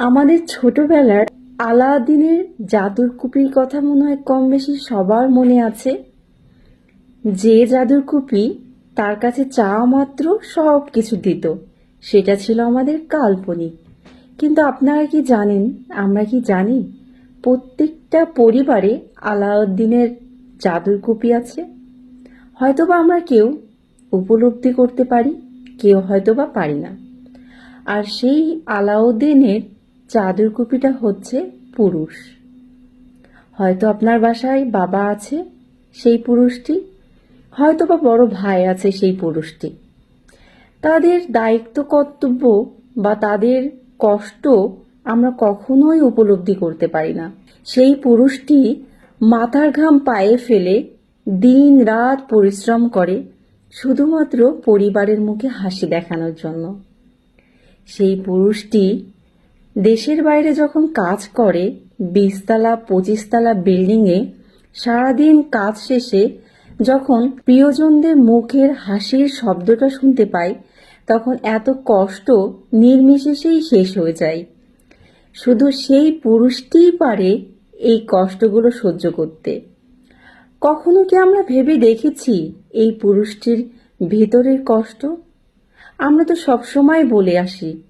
আমাদের ছোটবেলার আলাদিনের জাদুর কুপির কথা মনে হয় কম বেশি সবার মনে আছে। যে জাদুর কুপি তার কাছে চাওয়া মাত্র সব কিছু দিত, সেটা ছিল আমাদের কাল্পনিক। কিন্তু আপনারা কি জানেন, আমরা কি জানি, প্রত্যেকটা পরিবারে আলাউদ্দিনের জাদুর কুপি আছে। হয়তোবা আমরা কেউ উপলব্ধি করতে পারি, কেউ হয়তোবা পারি না। আর সেই আলাউদ্দিনের জাদুর কুপিটা হচ্ছে পুরুষ। হয়তো আপনার বাসায় বাবা আছে সেই পুরুষটি হয়তো বা বড় ভাই আছে সেই পুরুষটি। তাদের দায়িত্ব, কর্তব্য বা তাদের কষ্ট আমরা কখনোই উপলব্ধি করতে পারি না। সেই পুরুষটি মাথার ঘাম পায়ে ফেলে দিন রাত পরিশ্রম করে শুধুমাত্র পরিবারের মুখে হাসি দেখানোর জন্য। সেই পুরুষটি দেশের বাইরে যখন কাজ করে, বিশতলা, পঁচিশতলা বিল্ডিংয়ে সারাদিন কাজ শেষে যখন প্রিয়জনদের মুখের হাসির শব্দটা শুনতে পাই, তখন এত কষ্ট নির্মিশেষেই শেষ হয়ে যায়। শুধু সেই পুরুষটিই পারে এই কষ্টগুলো সহ্য করতে। কখনো কি আমরা ভেবে দেখেছি এই পুরুষটির ভেতরের কষ্ট? আমরা তো সবসময় বলে আসি,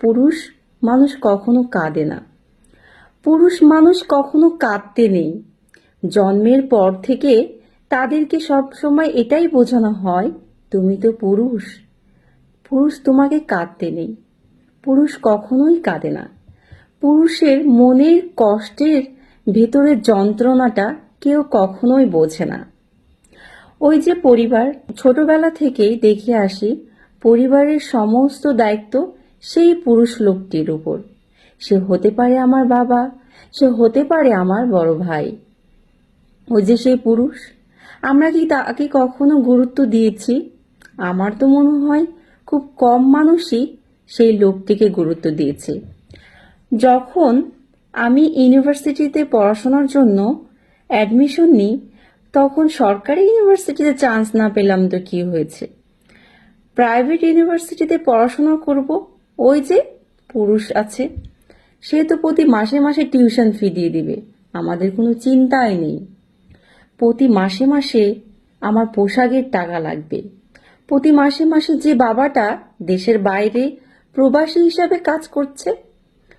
পুরুষ মানুষ কখনো কাঁদে না। পুরুষ মানুষ কখনো কাঁদতে নেই। জন্মের পর থেকে তাদেরকে সব সময় এটাই বোঝানো হয়, তুমি তো পুরুষ। পুরুষ তোমাকে কাঁদতে নেই। পুরুষ কখনোই কাঁদে না। পুরুষের মনের কষ্টের ভেতরের যন্ত্রণাটা কেউ কখনোই বোঝে না। ওই যে পরিবার, ছোটবেলা থেকেই দেখে আসি, পরিবারের সমস্ত দায়িত্ব সেই পুরুষ লোকটির উপর। সে হতে পারে আমার বাবা, সে হতে পারে আমার বড় ভাই। ওই যে সেই পুরুষ, আমরা কি তাকে কখনো গুরুত্ব দিয়েছি? আমার তো মনে হয় খুব কম মানুষই সেই লোকটিকে গুরুত্ব দিয়েছে। যখন আমি ইউনিভার্সিটিতে পড়াশোনার জন্য অ্যাডমিশন নিই, তখন সরকারি ইউনিভার্সিটিতে চান্স না পেলাম তো কি হয়েছে? প্রাইভেট ইউনিভার্সিটিতে পড়াশোনা করব ওই যে পুরুষ আছে, সে তো প্রতি মাসে মাসে টিউশন ফি দিয়ে দিবে। আমাদের কোনো চিন্তাই নেই। প্রতি মাসে মাসে আমার পোশাকের টাকা লাগবে। প্রতি মাসে মাসে যে বাবাটা দেশের বাইরে প্রবাসী হিসাবে কাজ করছে,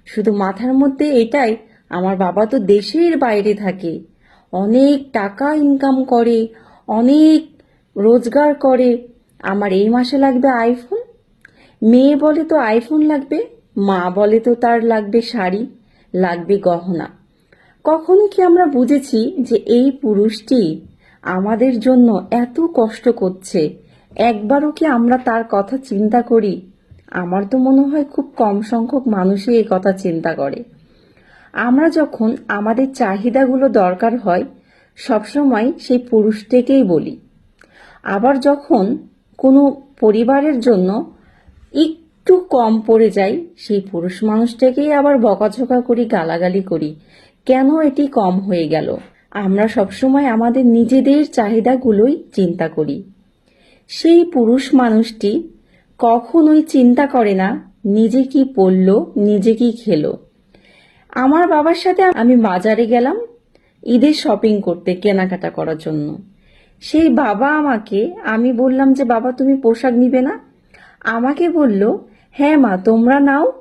শুধু মাথার মধ্যে এটাই, আমার বাবা তো দেশের বাইরে থাকে। অনেক টাকা ইনকাম করে, অনেক রোজগার করে। আমার এই মাসে লাগবে আইফোন মেয়ে বলে তো আইফোন লাগবে, মা বলে তো তার লাগবে শাড়ি, লাগবে গহনা। কখনো কি আমরা বুঝেছি যে এই পুরুষটি আমাদের জন্য এত কষ্ট করছে? একবারও কি আমরা তার কথা চিন্তা করি? আমার তো মনে হয় খুব কম সংখ্যক মানুষই এই কথা চিন্তা করে। আমরা যখন আমাদের চাহিদাগুলো দরকার হয়, সবসময় সেই পুরুষটিকেই বলি। আবার যখন কোনো পরিবারের জন্য একটু কম পড়ে যায়, সেই পুরুষ মানুষটাকেই আবার বকাঝকা করি, গালাগালি করি। কেন এটি কম হয়ে গেল? আমরা সবসময় আমাদের নিজেদের চাহিদাগুলোই চিন্তা করি। সেই পুরুষ মানুষটি কখনোই চিন্তা করে না, নিজে কি পড়ল, নিজে কি খেলো। আমার বাবার সাথে আমি বাজারে গেলাম, ঈদের শপিং করতে কেনাকাটা করার জন্য। সেই বাবা আমাকে, আমি বললাম যে, বাবা, তুমি পোশাক নিবে না? আমাকে বলল হ্যাঁ মা, তোমরা নাও,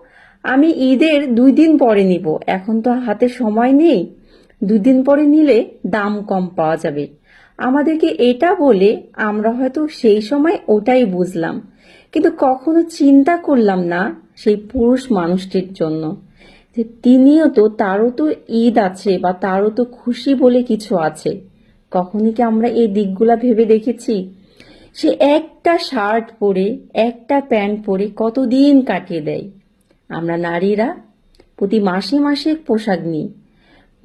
আমি ঈদের দুই দিন পরে নিব। এখন তো হাতে সময় নেই। দুই দিন পরে নিলে দাম কম পাওয়া যাবে। আমাদেরকে এটা বলে আমরা হয়তো সেই সময় ওটাই বুঝলাম। কিন্তু কখনো চিন্তা করলাম না সেই পুরুষ মানুষটির জন্য। যে তিনিও তো, তারও তো ঈদ আছে বা তারও তো খুশি বলে কিছু আছে। কখনই কি আমরা এই দিকগুলা ভেবে দেখেছি? সে একটা শার্ট পরে, একটা প্যান্ট পরে কতদিন কাটিয়ে দেয়? আমরা নারীরা প্রতি মাসে মাসে পোশাক নিই।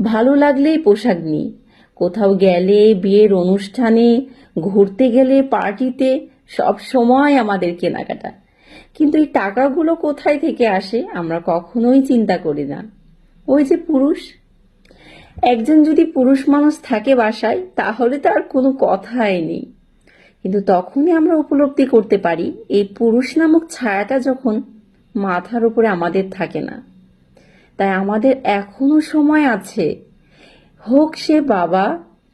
ভালো লাগলেই পোশাক নিই। কোথাও গেলে, বিয়ের অনুষ্ঠানে, ঘুরতে গেলে, পার্টিতে সব সময় আমাদের কেনাকাটা। কিন্তু এই টাকাগুলো কোথায় থেকে আসে আমরা কখনোই চিন্তা করি না। ওই যে পুরুষ। একজন যদি পুরুষ মানুষ থাকে বাসায়, তাহলে তো আর কোনো কথাই নেই। কিন্তু তখনই আমরা উপলব্ধি করতে পারি, এই পুরুষ নামক ছায়াটা যখন মাথার উপরে আমাদের থাকে না। তাই আমাদের এখনও সময় আছে, হোক সে বাবা,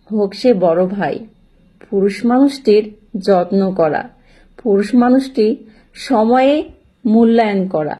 হোক সে বড় ভাই, পুরুষ মানুষটির যত্ন করা, পুরুষ মানুষটি সময়ে মূল্যায়ন করা।